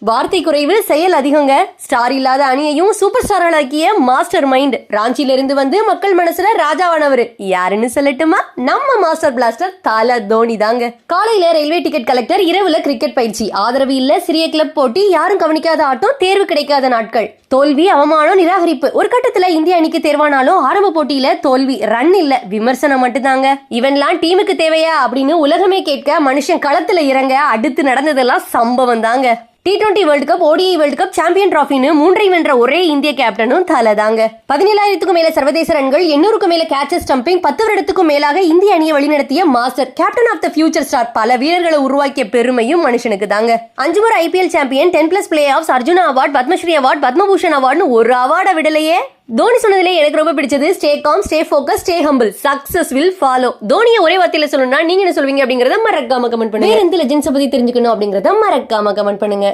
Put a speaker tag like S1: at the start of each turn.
S1: வார்த்தை குறைவு செயல் அதிகங்க. ஸ்டார் இல்லாத அணியையும் சூப்பர் ஸ்டாராக்கிய மாஸ்டர் மைண்ட் ராஞ்சில இருந்து வந்து மக்கள் மனசுல ராஜாவானவர். யாருன்னு சொல்லட்டுமா? நம்ம மாஸ்டர் பிளாஸ்டர் தால தோனி தாங்க. காலையில ரயில்வே டிக்கெட் கலெக்டர் இரவுல கிரிக்கெட் பயிற்சி. ஆதரவு இல்ல சிறிய கிளப் போட்டி யாரும் கவனிக்காத ஆட்டம் தேர்வு கிடைக்காத நாட்கள். தோல்வி அவமானம் நிராகரிப்பு. ஒரு கட்டத்துல இந்திய அணிக்கு தேர்வானாலும் ஆரம்ப போட்டியில தோல்வி ரன் இல்ல விமர்சனம் மட்டும்தாங்க. இவன்லாம் டீமுக்கு தேவையா அப்படின்னு உலகமே கேட்க மனுஷன் களத்துல இறங்க அடுத்து நடந்ததெல்லாம் சம்பவம் தாங்க T twenty world cup ODI world cup champion டிராஃபின்னு மூன்றை வென்ற ஒரே இந்திய கேப்டனும் தலை தாங்க பதினேழாயிரத்துக்கும் மேல சர்வதேச ரன்கள் எண்ணூறுக்கும் மேல கேட்சஸ் ஸ்டம்பிங் பத்து வருடத்துக்கும் மேலாக இந்திய அணியை வழிநடத்திய master captain of the future star பல வீரர்களை உருவாக்கிய பெருமையும் மனுஷனுக்கு தாங்க அஞ்சு முறை IPL champion ten plus playoff Arjuna award Padmashri award Padmabhushan அவார்ட்னு ஒரு அவார்டை விடலையே. தோனி சொன்னதுல எனக்கு ரொம்ப பிடிச்சது stay calm stay focus stay humble success will follow தோனியை ஒரே வார்த்தையில சொல்லணும்னா நீங்க என்ன சொல்வீங்க அப்படிங்கறத மறக்காம கமெண்ட் பண்ணுங்க. வேற எந்த லெஜெண்ட்ஸ் பத்தி தெரிஞ்சுக்கணும் அப்படிங்கறத மறக்காம கமெண்ட் பண்ணுங்க.